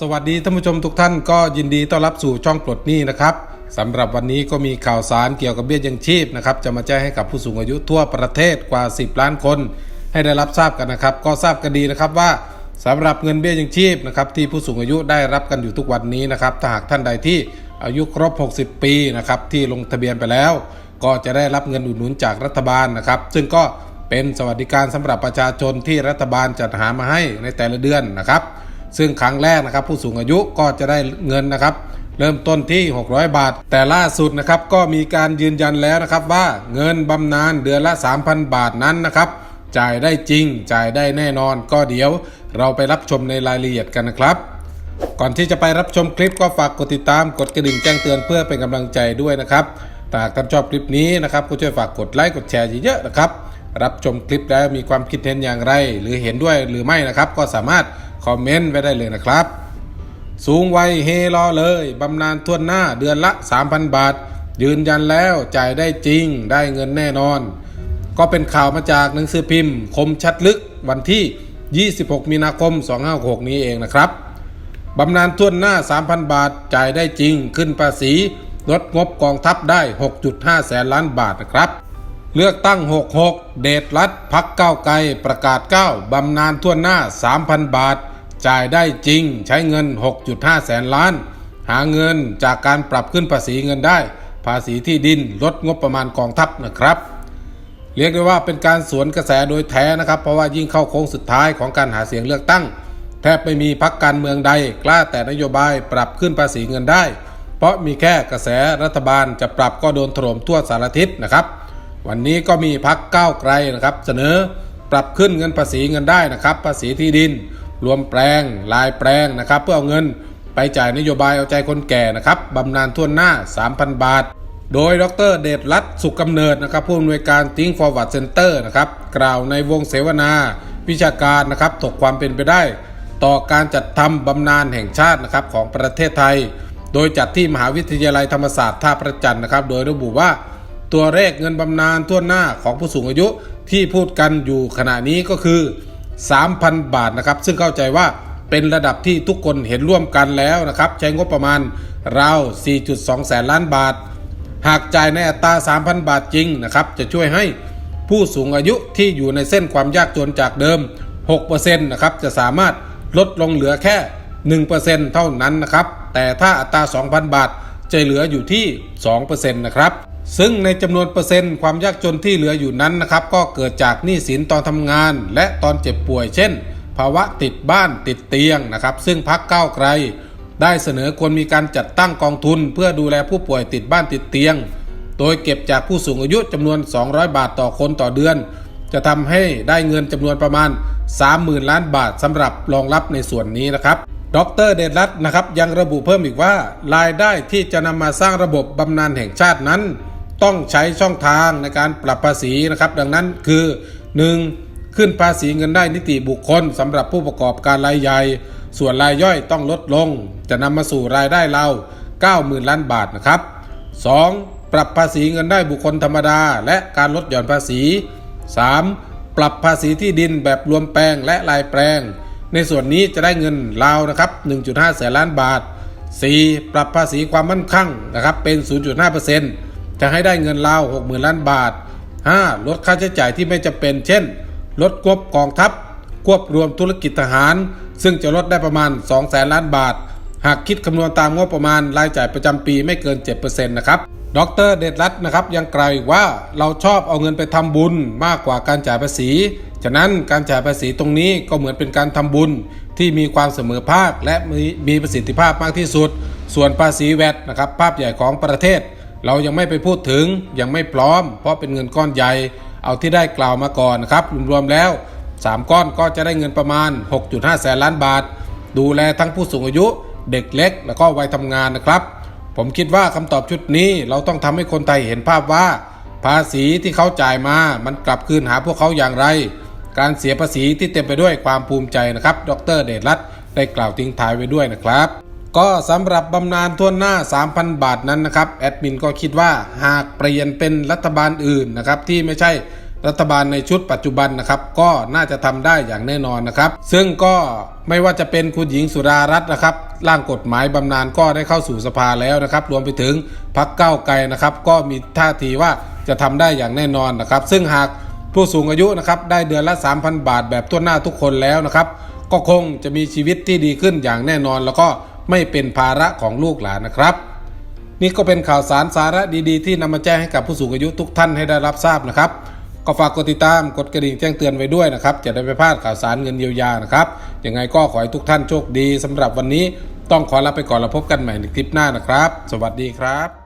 สวัสดีท่านผู้ชมทุกท่านก็ยินดีต้อนรับสู่ช่องปลดหนี้นะครับสำหรับวันนี้ก็มีข่าวสารเกี่ยวกับเบี้ยยังชีพนะครับจะมาแจ้งให้กับผู้สูงอายุทั่วประเทศกว่า 10 ล้านคน ให้ได้รับทราบกันนะครับ ก็ทราบกันดีนะครับว่าสำหรับเงินเบี้ยยังชีพนะครับที่ผู้สูงอายุได้รับกันอยู่ทุกวันนี้นะครับถ้าหากท่านใดที่อายุครบ 60 ปีนะครับที่ลงทะเบียนไปแล้ว ก็จะได้รับเงินอุดหนุนจากรัฐบาลนะครับ ซึ่งก็เป็นสวัสดิการสำหรับประชาชนที่รัฐบาลจัดหามาให้ในแต่ละเดือนนะครับ ซึ่งครั้งแรกนะครับผู้สูงอายุก็จะได้เงินนะครับ เริ่มต้นที่ 600 บาท แต่ล่าสุดนะครับก็มีการยืนยันแล้วนะครับว่าเงินบำนาญเดือนละ 3,000 บาทนั้นนะครับจ่ายได้จริง จ่ายได้แน่นอน ก็เดี๋ยวเราไปรับชมในรายละเอียดกันนะครับ ก่อนที่จะไปรับชมคลิปก็ฝากกดติดตามกดกระดิ่งแจ้งเตือนเพื่อเป็นกำลังใจด้วยนะครับถ้าหากท่านชอบคลิปนี้นะครับก็ช่วยฝากกดไลค์กดแชร์เยอะๆนะครับ รับชมคลิปแล้วมีความคิดเห็นอย่างไร หรือเห็นด้วยหรือไม่นะครับ ก็สามารถ คอมเมนต์ไว้ได้เลยนะครับ สูงวัยเฮรอเลยบำนาญทวนหน้าเดือนละ 3,000 บาท ยืนยันแล้วจ่ายได้จริงได้เงินแน่นอน ก็เป็นข่าวมาจากหนังสือพิมพ์ คมชัดลึกวันที่ 26 มีนาคม 2566 นี้เองนะครับบำนาญทุนหน้า 3,000 บาทจ่ายได้จริงขึ้นภาษีลดงบกองทัพได้ 6.5 แสนล้านบาทนะครับ เลือกตั้ง 66 เดชรัฐพักเก้าไกลประกาศ 9บำนาญทุนหน้า 3,000 บาท จ่ายได้จริงใช้เงิน 6.5 แสนล้าน หาเงินจากการปรับขึ้นภาษีเงินได้ ภาษีที่ดินลดงบประมาณกองทัพนะครับ เรียกได้ว่าเป็นการสวนกระแสโดยแท้นะครับ เพราะว่ายิ่งเข้าโค้งสุดท้ายของการหาเสียงเลือกตั้ง แทบไม่มีพักการเมืองใด กล้าแต่นโยบายปรับขึ้นภาษีเงินได้ เพราะมีแค่กระแสรัฐบาลจะปรับก็โดนถล่มทั่วสารทิศนะครับ วันนี้ก็มีพักก้าวไกลนะครับ เสนอปรับขึ้นเงินภาษีเงินได้นะครับ ภาษีที่ดิน รวมแปลงลายแปลงนะครับ เพื่อเอาเงินไปจ่ายนโยบายเอาใจคนแก่นะครับบำนาญทั่วหน้า 3,000 บาท โดยดรเดชรัตน์สุขกำเนิดนะครับผู้อำนวยการ Think Forward Center นะครับกล่าวในวงเสวนา วิชาการนะครับถกความเป็นไปได้ ต่อการจัดทำบำนาญแห่งชาตินะครับของประเทศไทย โดยจัดที่มหาวิทยาลัยธรรมศาสตร์ท่าพระจันทร์นะครับ โดยระบุว่าตัวเลขเงินบำนาญทั่วหน้าของผู้สูงอายุที่พูดกันอยู่ขณะนี้ก็คือ 3,000 บาทนะครับ ซึ่งเข้าใจว่าเป็นระดับที่ทุกคนเห็นร่วมกันแล้วนะครับ ใช้งบประมาณราว 4.2 แสนล้านบาท หากจ่ายในอัตรา 3,000 บาทจริงนะครับ จะช่วยให้ผู้สูงอายุที่อยู่ในเส้นความยากจนจากเดิม 6%นะครับ จะสามารถลดลงเหลือแค่ 1%เท่านั้นนะครับ แต่ถ้าอัตรา 2,000 บาทจะเหลืออยู่ที่ 2%นะครับ ซึ่งในจำนวนเปอร์เซ็นต์ความยากจนที่เหลืออยู่นั้นนะครับ ก็เกิดจากหนี้สินตอนทำงาน และตอนเจ็บป่วย เช่น ภาวะติดบ้านติดเตียงนะครับ ซึ่งพักเก้าไกล ได้เสนอควรมีการจัดตั้งกองทุน เพื่อดูแลผู้ป่วยติดบ้านติดเตียง โดยเก็บจากผู้สูงอายุจำนวน 200 บาทต่อคนต่อเดือน จะทำให้ได้เงินจำนวนประมาณ 30,000 ล้านบาทสำหรับรองรับในส่วนนี้นะครับดรเดชรัตน์นะครับยังระบุเพิ่มอีกว่ารายได้ที่จะนำมาสร้างระบบบำนาญแห่งชาตินั้น ต้องใช้ช่องทางในการปรับภาษีนะครับ ดังนั้นคือ 1. ขึ้นภาษีเงินได้นิติบุคคลสำหรับผู้ประกอบการรายใหญ่ ส่วนรายย่อยต้องลดลง จะนำมาสู่รายได้เรา 90,000 ล้านบาทนะครับ 2. ปรับภาษีเงินได้บุคคลธรรมดา และการลดหย่อนภาษี 3. ปรับภาษีที่ดินแบบรวมแปลงและลายแปลง ในส่วนนี้จะได้เงินราวนะครับ 1.5 แสนล้านบาท 4. ปรับภาษีความมั่นคงนะครับเป็น 0.5% จะให้ได้เงินราว60,000ล้านบาท 5. ลดค่าใช้จ่ายที่ไม่จำเป็น เช่น ลดงบกองทัพ ควบรวมธุรกิจทหาร ซึ่งจะลดได้ประมาณ2แสนล้านบาท หากคิดคำนวณตามงบประมาณรายจ่ายประจำปีไม่เกิน 7%นะครับดรเดชรัตน์นะครับยังกล่าวอีกว่าเราชอบเอาเงินไปทำบุญมากกว่าการจ่ายภาษี ฉะนั้นการจ่ายภาษีตรงนี้ก็เหมือนเป็นการทำบุญที่มีความเสมอภาคและมีมีประสิทธิภาพมากที่สุด ส่วนภาษีแวดนะครับภาพใหญ่ของประเทศ เรายังไม่ไปพูดถึงยังไม่พร้อม เพราะเป็นเงินก้อนใหญ่ เอาที่ได้กล่าวมาก่อนนะครับรวมๆแล้ว 3 ก้อนก็จะได้เงินประมาณ 6.5 แสนล้านบาท ดูแลทั้งผู้สูงอายุเด็กเล็ก แล้วก็วัยทำงานนะครับ ผมคิดว่าคำตอบชุดนี้เราต้องทำให้คนไทยเห็นภาพว่า ภาษีที่เขาจ่ายมา มันกลับคืนหาพวกเขาอย่างไร การเสียภาษีที่เต็มไปด้วยความภูมิใจนะครับ ดร เดชรัตน์ได้กล่าวทิ้งท้ายไว้ด้วยนะครับ ก็สำหรับบำนาญทั่วหน้า 3,000 บาทนั้นนะครับแอดมินก็คิดว่าหากเปลี่ยนเป็นรัฐบาลอื่นนะครับที่ไม่ใช่รัฐบาลในชุดปัจจุบันนะครับ ก็น่าจะทำได้อย่างแน่นอนนะครับ ซึ่งก็ไม่ว่าจะเป็นคุณหญิงสุดารัตน์นะครับ ร่างกฎหมายบำนาญก็ได้เข้าสู่สภาแล้วนะครับ รวมไปถึงพักเก้าไกลนะครับ ก็มีท่าทีว่าจะทำได้อย่างแน่นอนนะครับ ซึ่งหากผู้สูงอายุนะครับได้เดือนละ 3,000 บาทแบบทั่วหน้าทุกคนแล้วนะครับ ก็คงจะมีชีวิตที่ดีขึ้นอย่างแน่นอนแล้วก็ ไม่เป็นภาระของลูกหลานนะครับ นี่ก็เป็นข่าวสารสาระดีๆ ที่นำมาแจ้งให้กับผู้สูงอายุทุกท่านให้ได้รับทราบนะครับ ก็ฝากกดติดตามกดกระดิ่งแจ้งเตือนไว้ด้วยนะครับ จะได้ไม่พลาดข่าวสารเงินเยียวยานะครับยังไงก็ขอให้ทุกท่านโชคดีสำหรับวันนี้ต้องขอลาไปก่อนแล้วพบกันใหม่ในคลิปหน้านะครับ สวัสดีครับ